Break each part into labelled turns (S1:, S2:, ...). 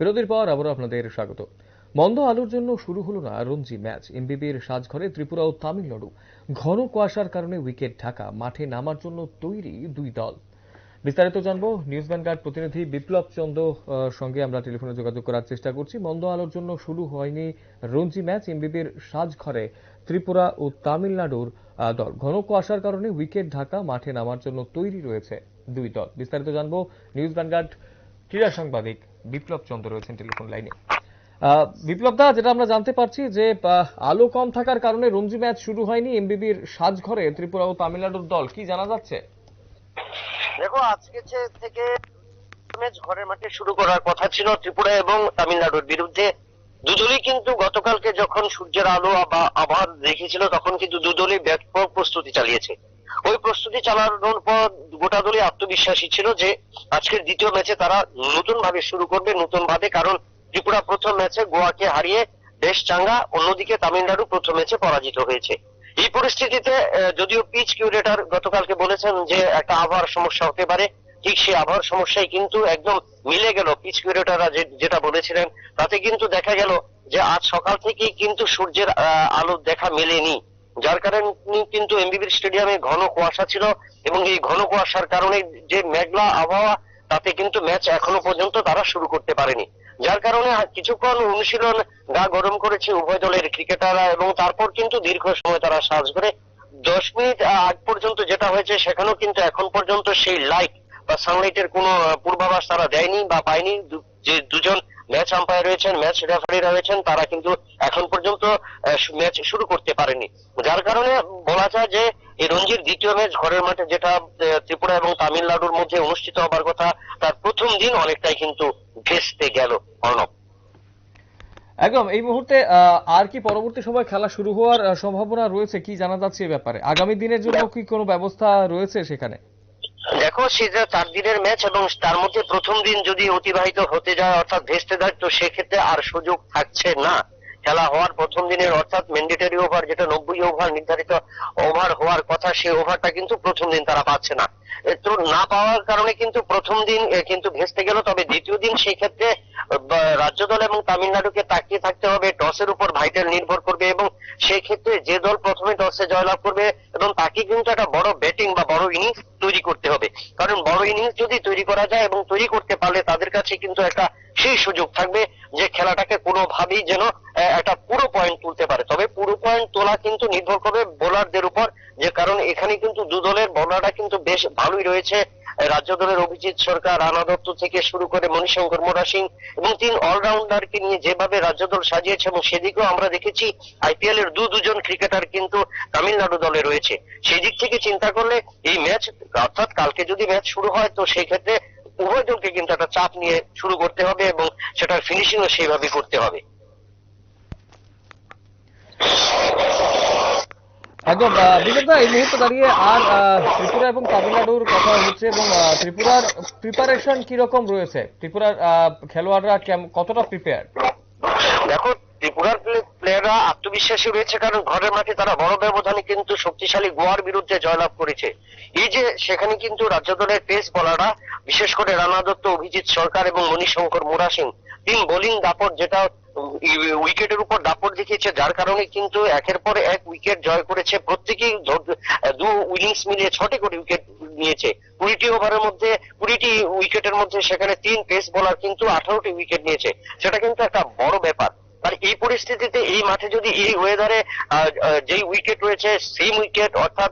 S1: বিরতির পর আবারও আপনাদের স্বাগত। মন্দ আলোর জন্য শুরু হলো না রঞ্জি ম্যাচ। এমবিবির সাজঘরে ত্রিপুরা ও তামিলনাড়ু ঘন কুয়াশার কারণে উইকেট ঢাকা, মাঠে নামার জন্য তৈরি দুই দল। বিস্তারিত জানব নিউজ ভ্যানগার্ড প্রতিনিধি বিপ্লব চন্দ্র সঙ্গে আমরা টেলিফোনে যোগাযোগ করার চেষ্টা করছি। মন্দ আলোর জন্য শুরু হয়নি রঞ্জি ম্যাচ। এমবিবির সাজঘরে ত্রিপুরা ও তামিলনাড়ুর দল। ঘন কুয়াশার কারণে উইকেট ঢাকা, মাঠে নামার জন্য তৈরি রয়েছে দুই দল। বিস্তারিত জানব নিউজ ভ্যানগার্ড ক্রীড়া সাংবাদিক বিপ্লব চন্দ্র রয়েছেন টেলিফোন লাইনে। বিপ্লব দা, যেটা আমরা জানতে পারছি যে আলো কম থাকার কারণে রঞ্জি ম্যাচ শুরু হয়নি এমবিবির সাজঘরে। ত্রিপুরা ও তামিলনাড়ুর দল কি জানা যাচ্ছে?
S2: দেখো, আজকে থেকে ম্যাচ ঘরের মাঠে শুরু করার কথা ছিল ত্রিপুরা এবং তামিলনাড়ুর বিরুদ্ধে। দুদলই কিন্তু গতকালকে যখন সূর্যের আলো বা আবহাওয়া দেখেছিল তখন কিন্তু দুদলই ব্যাপক প্রস্তুতি চালিয়েছে। ওই প্রস্তুতি চালানোর পর গোটা দলই আত্মবিশ্বাসী ছিল যে আজকের দ্বিতীয় ম্যাচে তারা নতুন ভাবে শুরু করবে নতুন ভাবে কারণ ত্রিপুরা প্রথম ম্যাচে গোয়াকে হারিয়ে বেশ চাঙ্গা অন্যদিকে তামিলনাড়ু প্রথম ম্যাচে পরাজিত হয়েছে। এই পরিস্থিতিতে যদিও পিচ কিউরেটর গতকালকে বলেছেন যে একটা আবহাওয়ার সমস্যা হতে পারে, ঠিক সেই আবহাওয়ার সমস্যায় কিন্তু একদম মিলে গেল পিচ কিউরেটররা যেটা বলেছিলেন, তাতে কিন্তু দেখা গেল যে আজ সকাল থেকেই কিন্তু সূর্যের আলো দেখা মেলেনি। যার কারণে কিন্তু এমবিবির স্টেডিয়ামে ঘন কুয়াশা ছিল এবং এই ঘন কুয়াশার কারণে যে মেঘলা আবহাওয়া, তাতে কিন্তু ম্যাচ এখনও পর্যন্ত তারা শুরু করতে পারেনি। যার কারণে কিছুক্ষণ অনুশীলন গা গরম করেছে উভয় দলের ক্রিকেটাররা এবং তারপর কিন্তু দীর্ঘ সময় তারা সাজ করে দশ মিনিট আগ পর্যন্ত যেটা হয়েছে সেখানেও কিন্তু এখন পর্যন্ত সেই লাইট বা সানলাইটের কোনো পূর্বাভাস তারা দেয়নি বা পায়নি। যে দুজন ম্যাচ আম্পায়ার রয়েছেন, ম্যাচ রেফারিরা রয়েছেন, তারা কিন্তু এখন পর্যন্ত ম্যাচ শুরু করতে পারেনি। যার কারণে বলা যায় যে এই রঞ্জির দ্বিতীয় ম্যাচ ঘরের মাঠে যেটা ত্রিপুরা এবং তামিলনাড়ুর মধ্যে অনুষ্ঠিত হবার কথা, তার প্রথম দিন অনেকটাই কিন্তু ভেস্তে গেল অর্ণব।
S1: একদম, এই মুহূর্তে আর কি পরবর্তী সময় খেলা শুরু হওয়ার সম্ভাবনা রয়েছে কি জানা যাচ্ছে এই ব্যাপারে? আগামী দিনের জন্য কি কোনো ব্যবস্থা রয়েছে সেখানে?
S2: দেখো, সে যা চার দিনের ম্যাচ এবং তার মধ্যে প্রথম দিন যদি অতিবাহিত হতে যায়, অর্থাৎ ভেস্তে যায়, তো সেক্ষেত্রে আর সুযোগ থাকছে না। খেলা হওয়ার প্রথম দিনের অর্থাৎ ম্যান্ডেটরি ওভার যেটা নব্বই ওভার নির্ধারিত ওভার হওয়ার কথা, সেই ওভারটা কিন্তু প্রথম দিন তারা পাচ্ছে না। না পাওয়ার কারণে কিন্তু প্রথম দিন কিন্তু ভেস্তে গেল, তবে দ্বিতীয় দিন সেই ক্ষেত্রে রাজ্য দল এবং তামিলনাড়ুকে তাকিয়ে থাকতে হবে, টসের উপর ভাইটাল নির্ভর করবে এবং সেই ক্ষেত্রে যে দল প্রথমে টসে জয়লাভ করবে এবং তাকে কিন্তু একটা বড় ব্যাটিং বা বড় ইনিংস তৈরি করতে হবে। কারণ বড় ইনিংস যদি তৈরি করা যায় এবং তৈরি করতে পারলে তাদের কাছে কিন্তু একটা সেই সুযোগ থাকবে যে খেলাটাকে কোনোভাবেই যেন একটা পুরো পয়েন্ট তুলতে পারে। তবে পুরো পয়েন্ট তোলা কিন্তু নির্ভর করবে বোলারদের উপর, যে কারণ এখানে কিন্তু দু দলের বোলাররা কিন্তু বেশ ভালোই রয়েছে। রাজ্য দলের অভিজিৎ সরকার, রানা দত্ত থেকে শুরু করে মণিশঙ্কর মোরা সিং এবং তিন অলরাউন্ডারকে নিয়ে যেভাবে রাজ্য দল সাজিয়েছে এবং সেদিকেও আমরা দেখেছি আইপিএল এর দু দুজন ক্রিকেটার কিন্তু তামিলনাড়ু দলে রয়েছে। সেই দিক থেকে চিন্তা করলে এই ম্যাচ অর্থাৎ কালকে যদি ম্যাচ শুরু হয়, তো সেই ক্ষেত্রে উভয় দলকে কিন্তু একটা চাপ নিয়ে শুরু করতে হবে এবং সেটার ফিনিশিংও সেইভাবে করতে হবে।
S1: একদম দা, এই মুহূর্তে দাঁড়িয়ে আর ত্রিপুরা এবং তামিলনাড়ুর কথা হচ্ছে এবং ত্রিপুরার প্রিপারেশন কীরকম রয়েছে? ত্রিপুরার খেলোয়াড়রা কতটা প্রিপেয়ার
S2: দেখো ত্রিপুরার প্লেয়াররা আত্মবিশ্বাসী রয়েছে কারণ ঘরের মাঠে তারা বড় ব্যবধানে কিন্তু শক্তিশালী গোয়ার বিরুদ্ধে জয়লাভ করেছে। এই যে সেখানে কিন্তু রাজ্য দলের পেস বলাররা বিশেষ করে রানা দত্ত অভিজিৎ সরকার এবং মণিশঙ্কর মুরা সিং তিন বোলিং দাপট যেটা উইকেটের উপর দাপট দেখিয়েছে, যার কারণে কিন্তু একের পর এক উইকেট জয় করেছে। প্রত্যেকেই দু ইনিংস মিলিয়ে ছটি করে উইকেট নিয়েছে। কুড়িটি ওভারের মধ্যে, কুড়িটি উইকেটের মধ্যে সেখানে তিন পেস বোলার কিন্তু আঠারোটি উইকেট নিয়েছে। সেটা কিন্তু একটা বড় ব্যাপার। আর এই পরিস্থিতিতে এই মাঠে যদি এই ওয়েদারে যেই উইকেট রয়েছে সেম উইকেট অর্থাৎ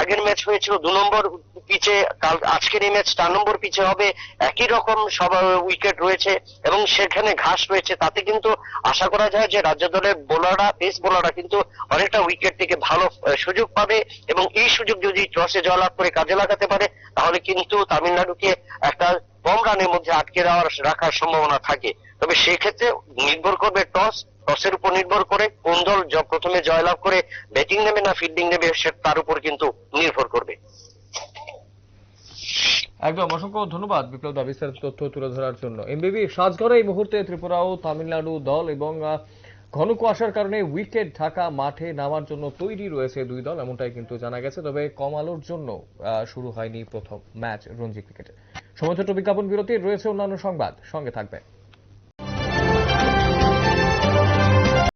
S2: আগের ম্যাচ হয়েছিল দু নম্বর পিচে কাল, আজকের এই ম্যাচ চার নম্বর পিচে হবে, একই রকম সব উইকেট রয়েছে এবং সেখানে ঘাস রয়েছে। তাতে কিন্তু আশা করা যায় যে রাজ্য দলের বোলাররা পেস বোলাররা কিন্তু অনেকটা উইকেট থেকে ভালো সুযোগ পাবে এবং এই সুযোগ যদি টসে জয়লাভ করে কাজে লাগাতে পারে, তাহলে কিন্তু তামিলনাড়ুকে একটা কম রানের মধ্যে আটকে দেওয়ার রাখার সম্ভাবনা থাকে। তবে সেক্ষেত্রে নির্ভর করবে টস, টসের উপর নির্ভর করে কোন দল প্রথমে জয়লাভ করে ব্যাটিং নেবে না, ফিল্ডিং নেবে তার উপর কিন্তু নির্ভর করবে।
S1: একদম, অসংখ্য ধন্যবাদ বিপ্লব দা বিস্তারিত তথ্য তুলে ধরার জন্য। এমবিবি সাজঘরে এই মুহূর্তে ত্রিপুরা ও তামিলনাড়ু দল এবং ঘন কুয়াশার কারণে উইকেট ঢাকা মাঠে নামার জন্য তৈরি রয়েছে দুই দল, এমনটাই কিন্তু জানা গেছে। তবে কম আলোর জন্য শুরু হয়নি প্রথম ম্যাচ রঞ্জি ক্রিকেটে সময় ছোট বিজ্ঞাপন বিরতি রয়েছে অন্যান্য সংবাদ। সঙ্গে থাকবে